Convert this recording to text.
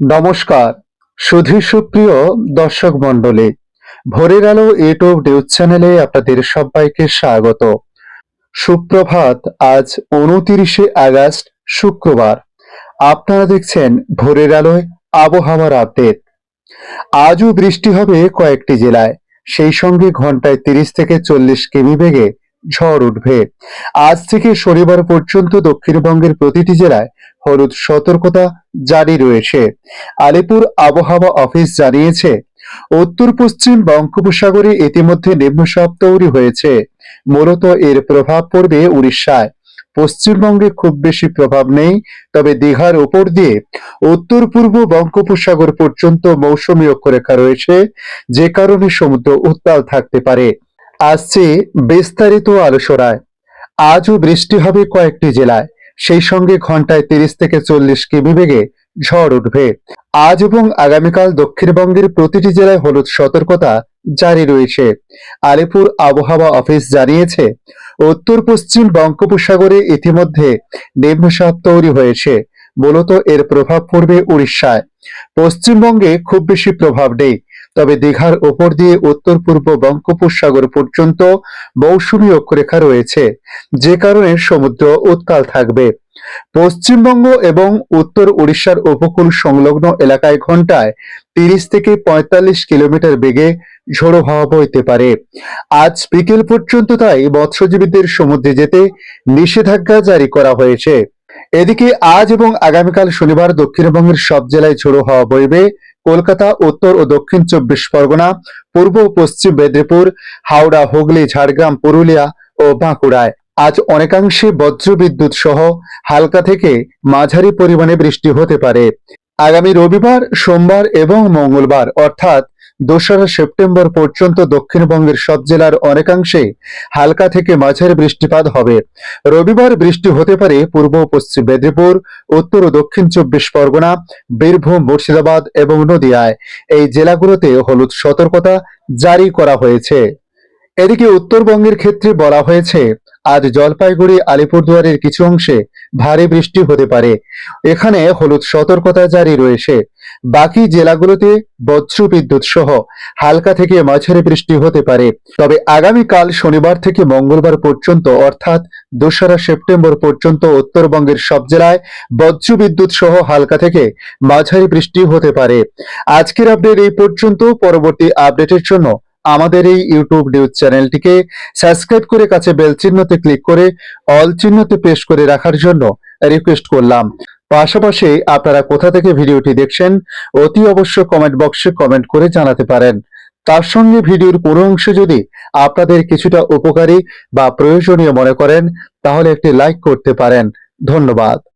নমস্কার সুধী সুপ্রিয় দর্শক মণ্ডলী, ভোরের আলো ইউটিউব নিউজ চ্যানেলে আপনাদের সবাইকে স্বাগত। সুপ্রভাত, আজ উনতিরিশে আগস্ট, শুক্রবার। আপনারা দেখছেন ভোরের আলোয় আবহাওয়ার আপডেট। আজও বৃষ্টি হবে কয়েকটি জেলায়, সেই সঙ্গে ঘন্টায় তিরিশ থেকে চল্লিশ কিমি বেগে। ঝড় উঠবে। আজ থেকে শনিবার পর্যন্ত দক্ষিণবঙ্গের প্রতিটি জেলায় হলুদ সতর্কতা জারি রয়েছে। আলিপুর আবহাওয়া অফিস জানিয়েছে উত্তর পশ্চিম বঙ্গোপসাগরে ইতিমধ্যে নিম্নচাপ তৈরি হয়েছে। মূলত এর প্রভাব পড়বে উড়িষ্যায়। পশ্চিমবঙ্গে খুব বেশি প্রভাব নেই, তবে দীঘার উপর দিয়ে উত্তর পূর্ব বঙ্গোপসাগর পর্যন্ত মৌসুমী অক্ষরেখা রয়েছে, যে কারণে সমুদ্র উত্তাল থাকতে পারে। আসছে বিস্তারিত আলোচনায়। আজও বৃষ্টি হবে কয়েকটি জেলায়, সেই সঙ্গে ঘন্টায় তিরিশ থেকে চল্লিশ কিমি বেগে ঝড় উঠবে। আজ এবং আগামীকাল দক্ষিণবঙ্গের প্রতিটি জেলায় হলুদ সতর্কতা জারি রয়েছে। আলিপুর আবহাওয়া অফিস জানিয়েছে উত্তর পশ্চিম বঙ্গোপসাগরে ইতিমধ্যে নিম্নচাপ তৈরি হয়েছে। মূলত এর প্রভাব পড়বে উড়িষ্যায়। পশ্চিমবঙ্গে খুব বেশি প্রভাব নেই। তবে দীঘার ওপর দিয়ে উত্তর পূর্ব বঙ্গোপসাগর পর্যন্ত মৌসুমী অক্ষরেখা রয়েছে, যে কারণে সমুদ্র উত্তাল থাকবে। পশ্চিমবঙ্গ এবং উত্তর উড়িষ্যার উপকূল সংলগ্ন এলাকায় ঘন্টায় তিরিশ থেকে পঁয়তাল্লিশ কিলোমিটার বেগে ঝোড়ো হাওয়া বইতে পারে। আজ বিকেল পর্যন্ত তাই মৎস্যজীবীদের সমুদ্রে যেতে নিষেধাজ্ঞা জারি করা হয়েছে। এদিকে আজ এবং আগামীকাল শনিবার দক্ষিণবঙ্গের সব জেলায় ঝোড়ো হাওয়া বইবে। কলকাতা, উত্তর ও দক্ষিণ চব্বিশ পরগনা, পূর্ব ও পশ্চিম মেদিনীপুর, হাওড়া, হুগলি, ঝাড়গ্রাম, পুরুলিয়া ও বাঁকুড়ায়। আজ অনেকাংশে বজ্রবিদ্যুৎ সহ হালকা থেকে মাঝারি পরিমাণে বৃষ্টি হতে পারে। আগামী রবিবার, সোমবার এবং মঙ্গলবার, অর্থাৎ দোসরা সেপ্টেম্বর পর্যন্ত দক্ষিণবঙ্গের সব জেলার অনেকাংশে হালকা থেকে মাঝারি বৃষ্টিপাত হবে। রবিবার বৃষ্টি হতে পারে পূর্ব পশ্চিম মেদিনীপুর, উত্তর ও দক্ষিণ চব্বিশ পরগনা, বীরভূম, মুর্শিদাবাদ এবং নদিয়ায়। এই জেলাগুলোতে হলুদ সতর্কতা জারি করা হয়েছে। এদিকে উত্তরবঙ্গের ক্ষেত্রে বলা হয়েছে, আজ জলপাইগুড়ি, আলিপুরদুয়ারের কিছু অংশে ভারী বৃষ্টি হতে পারে। এখানে হলুদ সতর্কতা জারি রয়েছে। বাকি জেলাগুলোতে বজ্র বিদ্যুৎ সহ হালকা থেকে মাঝারি বৃষ্টি হতে পারে। তবে আগামীকাল শনিবার থেকে মঙ্গলবার পর্যন্ত, অর্থাৎ দোসরা সেপ্টেম্বর পর্যন্ত উত্তরবঙ্গের সব জেলায় বজ্র বিদ্যুৎ সহ হালকা থেকে মাঝারি বৃষ্টি হতে পারে। আজকের আপডেট এই পর্যন্ত। পরবর্তী আপডেটের জন্য আমাদের এই ইউটিউব নিউজ চ্যানেলটিকে সাবস্ক্রাইব করে কাছে বেল চিহ্নতে ক্লিক করে, অল চিহ্নতে প্রেস করে রাখার জন্য রিকোয়েস্ট করলাম। পাশাপাশি আপনারা কোথা থেকে ভিডিওটি দেখছেন, অতি অবশ্য কমেন্ট বক্সে কমেন্ট করে জানাতে পারেন। তার সঙ্গে ভিডিওর কোনো অংশ যদি আপনাদের কিছুটা উপকারী বা প্রয়োজনীয় মনে করেন, তাহলে একটি লাইক করতে পারেন। ধন্যবাদ।